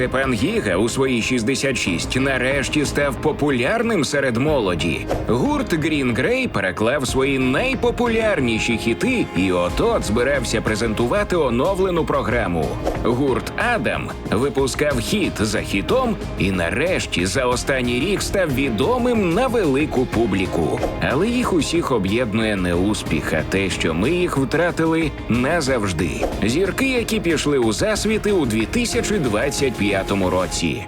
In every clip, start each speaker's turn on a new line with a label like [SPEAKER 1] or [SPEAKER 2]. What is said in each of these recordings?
[SPEAKER 1] Степан Гіга у свої 66 нарешті став популярним серед молоді. Гурт Green Grey переклав свої найпопулярніші хіти і от-от збирався презентувати оновлену програму. Гурт Адам випускав хіт за хітом і нарешті за останній рік став відомим на велику публіку. Але їх усіх об'єднує не успіх, а те, що ми їх втратили назавжди. Зірки, які пішли у засвіти у 2025 році.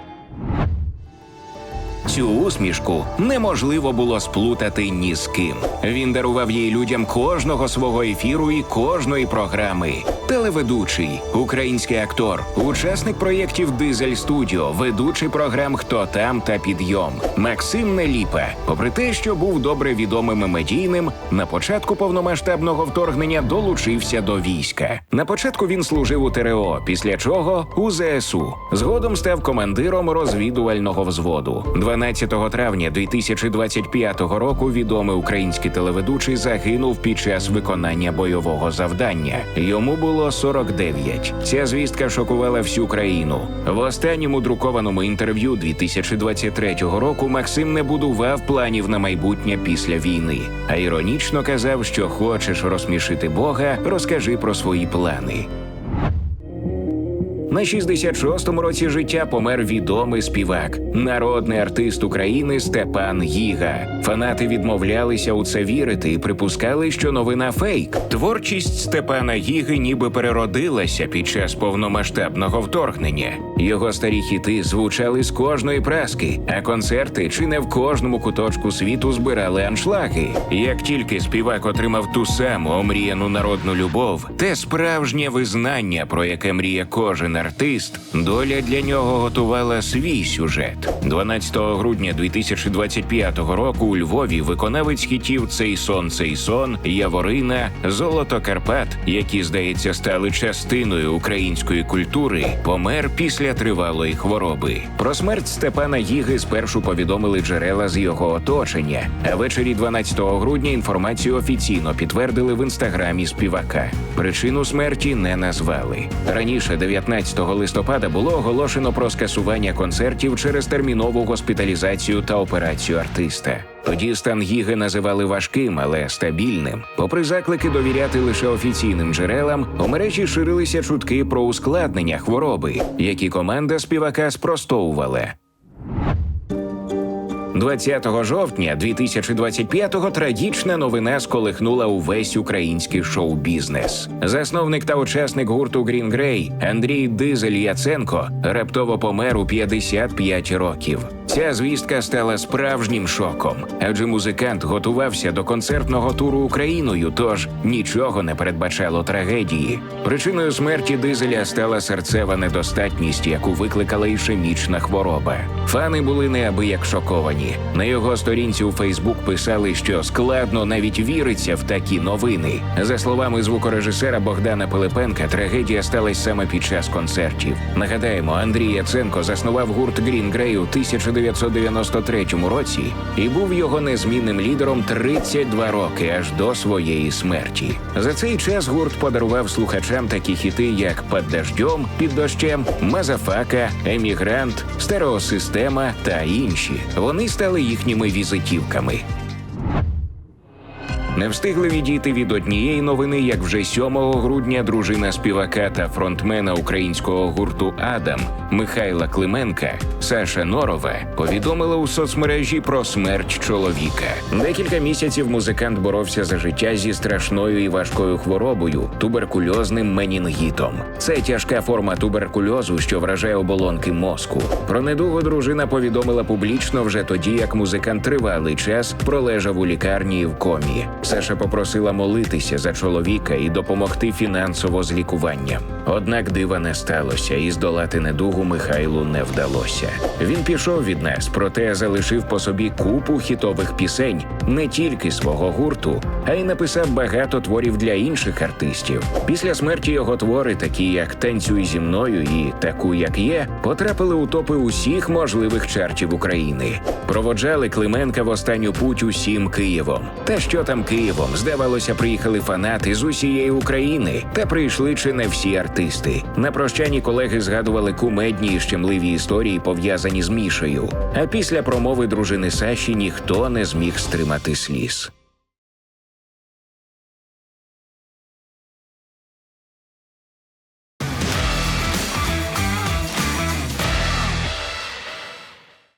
[SPEAKER 1] Цю усмішку неможливо було сплутати ні з ким. Він дарував їй людям кожного свого ефіру і кожної програми. Телеведучий, український актор, учасник проєктів Дизель Студіо, ведучий програм Хто там та підйом. Максим Неліпа, попри те, що був добре відомим і медійним, на початку повномасштабного вторгнення долучився до війська. На початку він служив у ТРО, після чого у ЗСУ. Згодом став командиром розвідувального взводу. 12 травня 2025 року відомий український телеведучий загинув під час виконання бойового завдання. Йому було 49. Ця звістка шокувала всю країну. В останньому друкованому інтерв'ю 2023 року Максим не будував планів на майбутнє після війни, а іронічно казав, що хочеш розсмішити Бога, розкажи про свої плани. На 66-му році життя помер відомий співак, народний артист України Степан Гіга. Фанати відмовлялися у це вірити і припускали, що новина фейк. Творчість Степана Гіги ніби переродилася під час повномасштабного вторгнення. Його старі хіти звучали з кожної праски, а концерти чи не в кожному куточку світу збирали аншлаги. Як тільки співак отримав ту саму омріяну народну любов, те справжнє визнання, про яке мріє кожен артист, доля для нього готувала свій сюжет. 12 грудня 2025 року у Львові виконавець хітів Цей сон, цей сон, Яворина, Золото Карпат, які, здається, стали частиною української культури, помер після тривалої хвороби. Про смерть Степана Гіги спершу повідомили джерела з його оточення. А ввечері 12 грудня інформацію офіційно підтвердили в інстаграмі співака. Причину смерті не назвали. Раніше, 19 листопада, було оголошено про скасування концертів через термінову госпіталізацію та операцію артиста. Тоді стан Гіги називали важким, але стабільним. Попри заклики довіряти лише офіційним джерелам, у мережі ширилися чутки про ускладнення хвороби, які команда співака спростовувала. 20 жовтня 2025-го трагічна новина сколихнула увесь український шоу-бізнес. Засновник та учасник гурту Грін Грей Андрій Дизель Яценко раптово помер у 55 років. Ця звістка стала справжнім шоком, адже музикант готувався до концертного туру Україною, тож нічого не передбачало трагедії. Причиною смерті дизеля стала серцева недостатність, яку викликала ішемічна хвороба. Фани були неабияк шоковані. На його сторінці у Фейсбук писали, що складно навіть віриться в такі новини. За словами звукорежисера Богдана Пилипенка, трагедія сталася саме під час концертів. Нагадаємо, Андрій Яценко заснував гурт Green Grey у 1993 році і був його незмінним лідером 32 роки аж до своєї смерті. За цей час гурт подарував слухачам такі хіти, як «Под дождем», під дощем, Мазафака, Емігрант, Стереосистема та інші. Вони стали їхніми візитівками. Не встигли відійти від однієї новини, як вже 7 грудня дружина співака та фронтмена українського гурту Адам Михайла Клименка Саша Норова повідомила у соцмережі про смерть чоловіка. Декілька місяців музикант боровся за життя зі страшною і важкою хворобою туберкульозним менінгітом. Це тяжка форма туберкульозу, що вражає оболонки мозку. Про недугу дружина повідомила публічно вже тоді, як музикант тривалий час пролежав у лікарні і в комі. Саша попросила молитися за чоловіка і допомогти фінансово з лікуванням. Однак дива не сталося, і здолати недугу Михайлу не вдалося. Він пішов від нас, проте залишив по собі купу хітових пісень не тільки свого гурту, а й написав багато творів для інших артистів. Після смерті його твори, такі як Танцюй зі мною і таку, як є, потрапили у топи усіх можливих чартів України. Проводжали Клименка в останню путь усім Києвом. Та що там Києвом? Здавалося, приїхали фанати з усієї України, та прийшли чи не всі артисти. Артисти. На прощанні колеги згадували кумедні і щемливі історії, пов'язані з Мішею. А після промови дружини Саші ніхто не зміг стримати сліз.